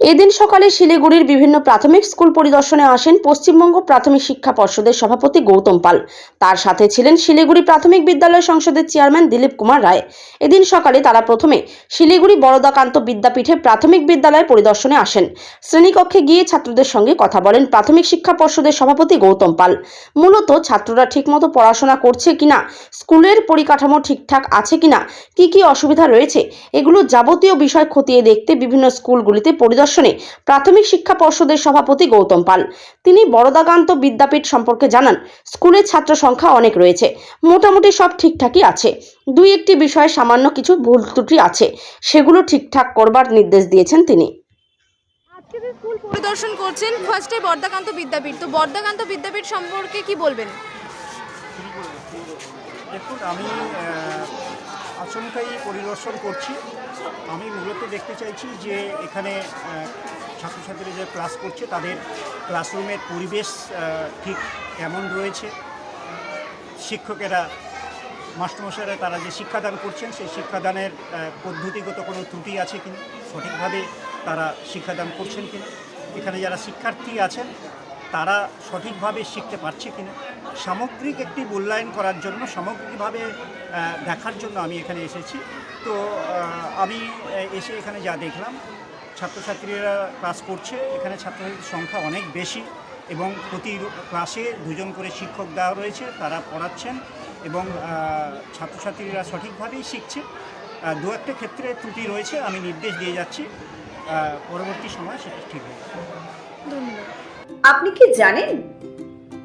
এদিন সকালে শিলিগুড়ির বিভিন্ন প্রাথমিক স্কুল পরিদর্শনে আসেন পশ্চিমবঙ্গ প্রাথমিক শিক্ষা পর্ষদের সভাপতি গৌতম পাল। তার সাথে ছিলেন শিলিগুড়ি প্রাথমিক বিদ্যালয় সংসদের চেয়ারম্যান দিলীপ কুমার রায়। এদিন সকালে তারা প্রথমে শিলিগুড়ি বরদাকান্ত বিদ্যাপীঠে প্রাথমিক বিদ্যালয় পরিদর্শনে আসেন। শ্রেণীকক্ষে গিয়ে ছাত্রদের সঙ্গে কথা বলেন প্রাথমিক শিক্ষা পর্ষদের সভাপতি গৌতম পাল। মূলত ছাত্ররা ঠিকমতো পড়াশোনা করছে কিনা, স্কুলের পরিকাঠামো ঠিকঠাক আছে কিনা, কি কি অসুবিধা রয়েছে, এগুলো যাবতীয় বিষয় খতিয়ে দেখতে বিভিন্ন স্কুলগুলিতে পরিদর্শনে প্রাথমিক শিক্ষা পর্ষদের সভাপতি গৌতম পাল। তিনি বরদাকান্ত বিদ্যাপীঠ সম্পর্কে জানান স্কুলের ছাত্র সংখ্যা অনেক রয়েছে, মোটামুটি সব ঠিকঠাকই আছে। দুই একটি বিষয়ে সামান্য কিছু ভুল ত্রুটি আছে, সেগুলো ঠিকঠাক করবার নির্দেশ দিয়েছেন তিনি। পরিদর্শন করছেন ফার্স্টে বর্দাকান্ত বিদ্যাপীঠ। তো বর্দাকান্ত বিদ্যাপীঠ সম্পর্কে কি বলবেন? দেখুন, আমি আচমকাই পরিদর্শন করছি। আমি মূলত দেখতে চাইছি যে এখানে ছাত্রছাত্রীরা যে ক্লাস করছে, তাদের ক্লাসরুমের পরিবেশ ঠিক কেমন রয়েছে? শিক্ষকেরা, মাস্টারমশাইরা, তারা যে শিক্ষাদান করছেন, সেই শিক্ষাদানের পদ্ধতিগত কোনো ত্রুটি আছে কিনা? সঠিকভাবে তারা শিক্ষাদান করছেন কিনা? এখানে যারা শিক্ষার্থী আছেন, তারা সঠিকভাবে শিখতে পারছে কিনা? সামগ্রিক একটি মূল্যায়ন করার জন্য, সামগ্রিকভাবে দেখার জন্য আমি এখানে এসেছি। তো আমি এসে এখানে যা দেখলাম, ছাত্রছাত্রীরা ক্লাস করছে। এখানে ছাত্রছাত্রীর সংখ্যা অনেক বেশি এবং প্রতি ক্লাসে দুজন করে শিক্ষক দেওয়া রয়েছে, তারা পড়াচ্ছেন এবং ছাত্রছাত্রীরা সঠিকভাবেই শিখছে। দু একটা ক্ষেত্রে ত্রুটি রয়েছে, আমি নির্দেশ দিয়ে যাচ্ছি। পরবর্তী সময় সেটা ঠিক হয়ে আপনি কি জানেন